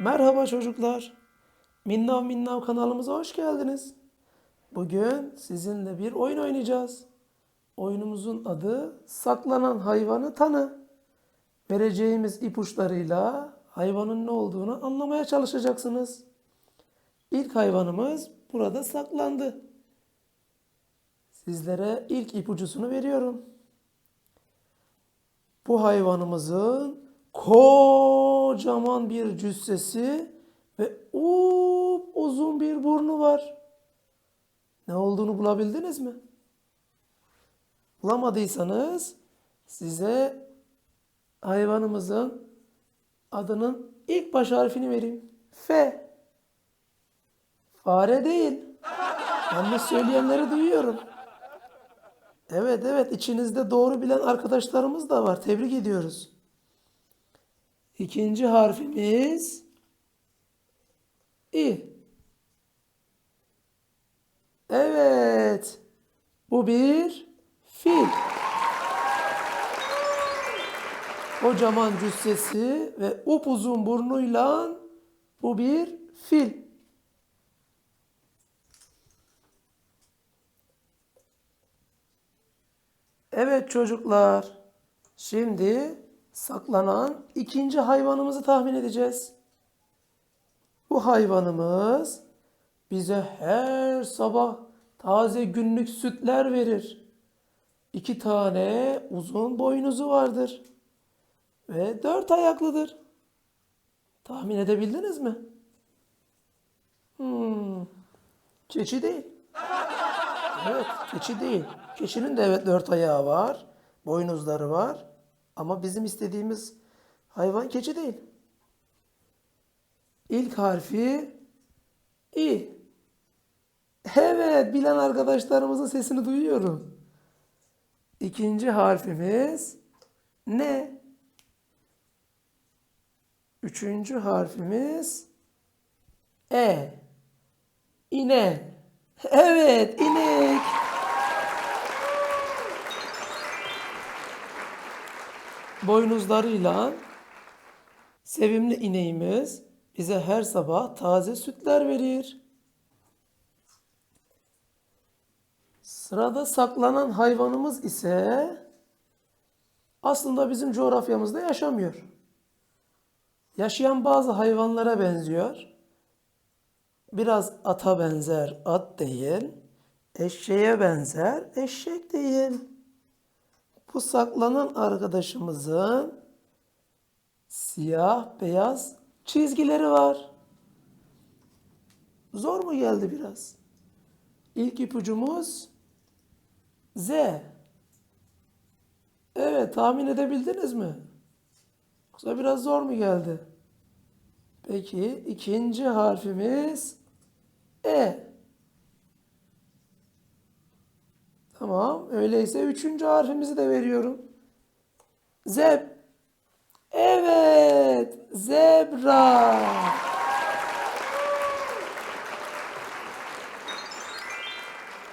Merhaba çocuklar. Minnav Minnav kanalımıza hoş geldiniz. Bugün sizinle bir oyun oynayacağız. Oyunumuzun adı Saklanan Hayvanı Tanı. Vereceğimiz ipuçlarıyla hayvanın ne olduğunu anlamaya çalışacaksınız. İlk hayvanımız burada saklandı. Sizlere ilk ipucusunu veriyorum. Bu hayvanımızın kocaman bir cüssesi ve up uzun bir burnu var. Ne olduğunu bulabildiniz mi? Bulamadıysanız size hayvanımızın adının ilk baş harfini vereyim. F. Fare değil. Yanlış söyleyenleri duyuyorum. Evet evet içinizde doğru bilen arkadaşlarımız da var. Tebrik ediyoruz. İkinci harfimiz İ. Evet. Bu bir fil. Kocaman cüssesi ve upuzun burnuyla bu bir fil. Evet çocuklar. Şimdi saklanan ikinci hayvanımızı tahmin edeceğiz. Bu hayvanımız bize her sabah taze günlük sütler verir. İki tane uzun boynuzu vardır. Ve dört ayaklıdır. Tahmin edebildiniz mi? Hmm, keçi değil. Evet, keçi değil. Keçinin de evet dört ayağı var. Boynuzları var. Ama bizim istediğimiz hayvan keçi değil. İlk harfi İ. Evet, bilen arkadaşlarımızın sesini duyuyorum. İkinci harfimiz ne? Üçüncü harfimiz E. İne. Evet, inek. Boynuzlarıyla sevimli ineğimiz bize her sabah taze sütler verir. Sırada saklanan hayvanımız ise aslında bizim coğrafyamızda yaşamıyor. Yaşayan bazı hayvanlara benziyor. Biraz ata benzer, at değil. Eşeğe benzer, eşek değil. Bu saklanan arkadaşımızın siyah beyaz çizgileri var. Zor mu geldi biraz? İlk ipucumuz Z. Evet, tahmin edebildiniz mi? Yoksa biraz zor mu geldi? Peki, ikinci harfimiz E. Tamam, öyleyse üçüncü harfimizi de veriyorum. Zeb. Evet, zebra.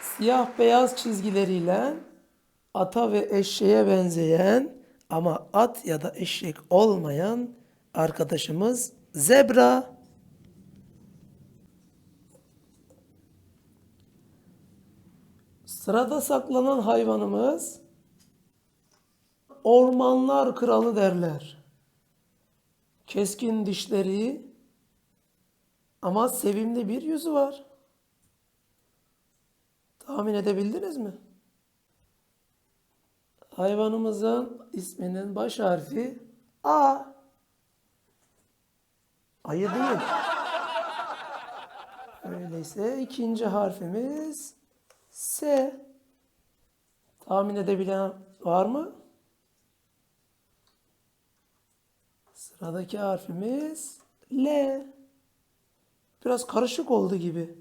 Siyah beyaz çizgileriyle ata ve eşeğe benzeyen ama at ya da eşek olmayan arkadaşımız zebra. Sırada saklanan hayvanımız ormanlar kralı derler. Keskin dişleri ama sevimli bir yüzü var. Tahmin edebildiniz mi? Hayvanımızın isminin baş harfi A. Ayı değil. Öyleyse ikinci harfimiz S. Tahmin edebilen var mı? Sıradaki harfimiz L. Biraz karışık oldu gibi.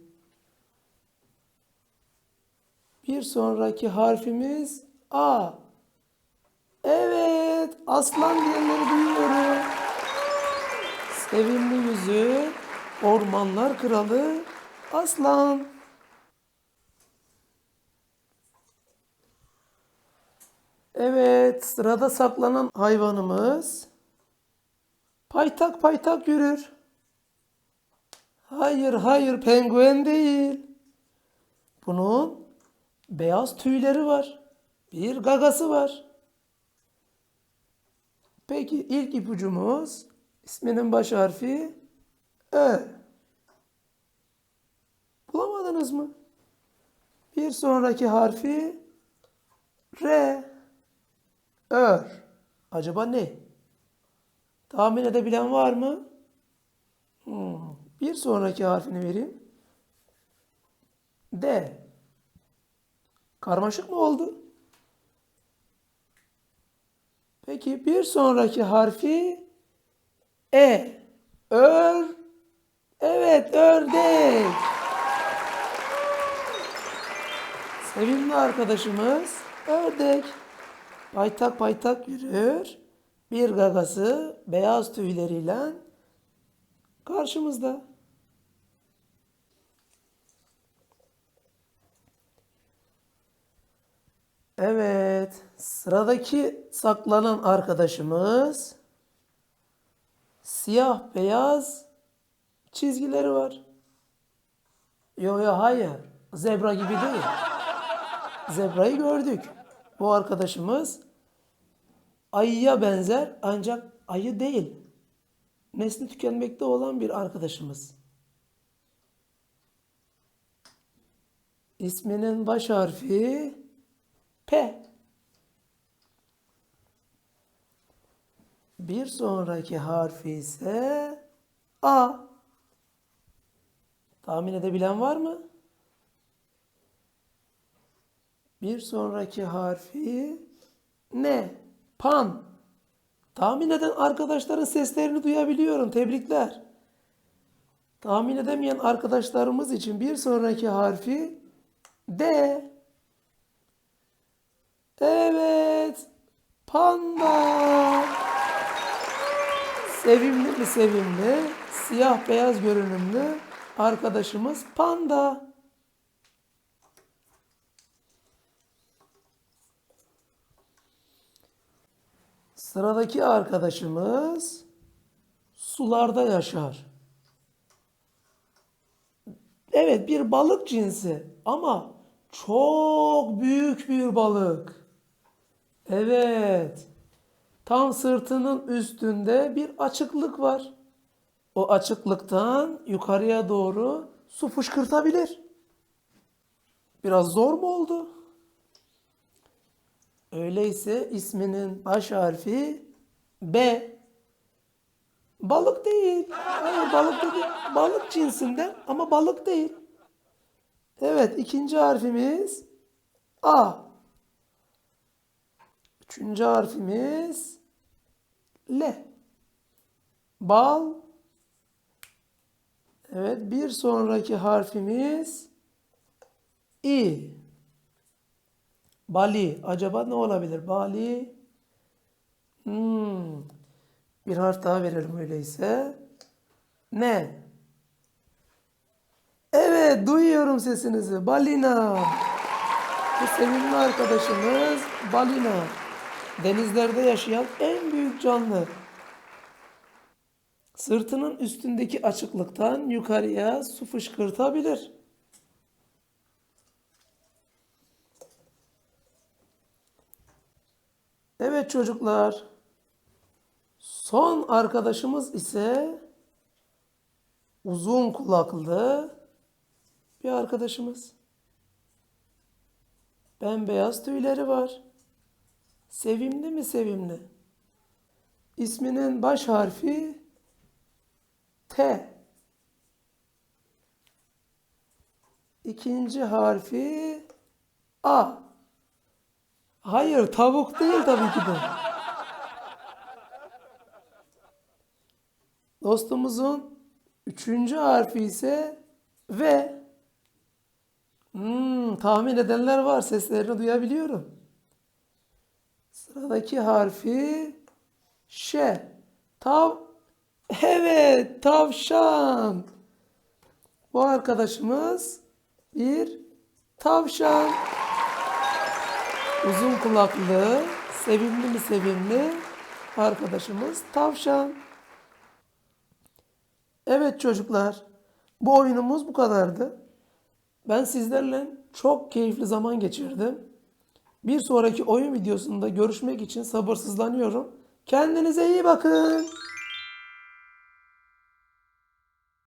Bir sonraki harfimiz A. Evet, aslan diyenleri duyuyorum. Sevimli yüzü, ormanlar kralı, aslan. Evet, sırada saklanan hayvanımız paytak paytak yürür. Hayır, hayır, penguen değil. Bunun beyaz tüyleri var. Bir gagası var. Peki ilk ipucumuz isminin baş harfi Ö. Bulamadınız mı? Bir sonraki harfi R. Ör. Acaba ne? Tahmin edebilen var mı? Hmm. Bir sonraki harfini vereyim. D. Karmaşık mı oldu? Peki bir sonraki harfi E. Ör. Evet ördek. Sevimli arkadaşımız ördek. Paytak paytak yürür. Bir gagası beyaz tüyleriyle karşımızda. Evet, sıradaki saklanan arkadaşımız siyah beyaz çizgileri var. Yo yo hayır, zebra gibi değil. Zebrayı gördük. Bu arkadaşımız ayıya benzer ancak ayı değil. Nesli tükenmekte olan bir arkadaşımız. İsminin baş harfi P. Bir sonraki harfi ise A. Tahmin edebilen var mı? Bir sonraki harfi ne? Pan. Tahmin eden arkadaşların seslerini duyabiliyorum. Tebrikler. Tahmin edemeyen arkadaşlarımız için bir sonraki harfi D. Evet. Panda. Sevimli mi sevimli? Siyah beyaz görünümlü arkadaşımız panda. Sıradaki arkadaşımız sularda yaşar. Evet bir balık cinsi ama çok büyük bir balık. Evet. Tam sırtının üstünde bir açıklık var. O açıklıktan yukarıya doğru su fışkırtabilir. Biraz zor mu oldu? Öyleyse isminin baş harfi B. Balık değil. Hayır balık değil. Balık cinsinden ama balık değil. Evet ikinci harfimiz A. Üçüncü harfimiz L. Bal. Evet bir sonraki harfimiz İ. Bali. Acaba ne olabilir? Bali. Hmm. Bir harf daha verelim öyleyse. Ne? Evet, duyuyorum sesinizi. Balina. Bu sevimli arkadaşımız balina. Denizlerde yaşayan en büyük canlı. Sırtının üstündeki açıklıktan yukarıya su fışkırtabilir. Evet çocuklar. Son arkadaşımız ise uzun kulaklı bir arkadaşımız. Bembeyaz tüyleri var. Sevimli mi sevimli? İsminin baş harfi T. İkinci harfi A. Hayır tavuk değil tabii ki de. Dostumuzun üçüncü harfi ise V. Hmm, tahmin edenler var. Seslerini duyabiliyorum. Sıradaki harfi Ş. Tav. Evet, tavşan. Bu arkadaşımız bir tavşan. Uzun kulaklı, sevimli mi sevimli arkadaşımız tavşan. Evet çocuklar, Bu oyunumuz bu kadardı. Ben sizlerle çok keyifli zaman geçirdim. Bir sonraki oyun videosunda görüşmek için sabırsızlanıyorum. Kendinize iyi bakın.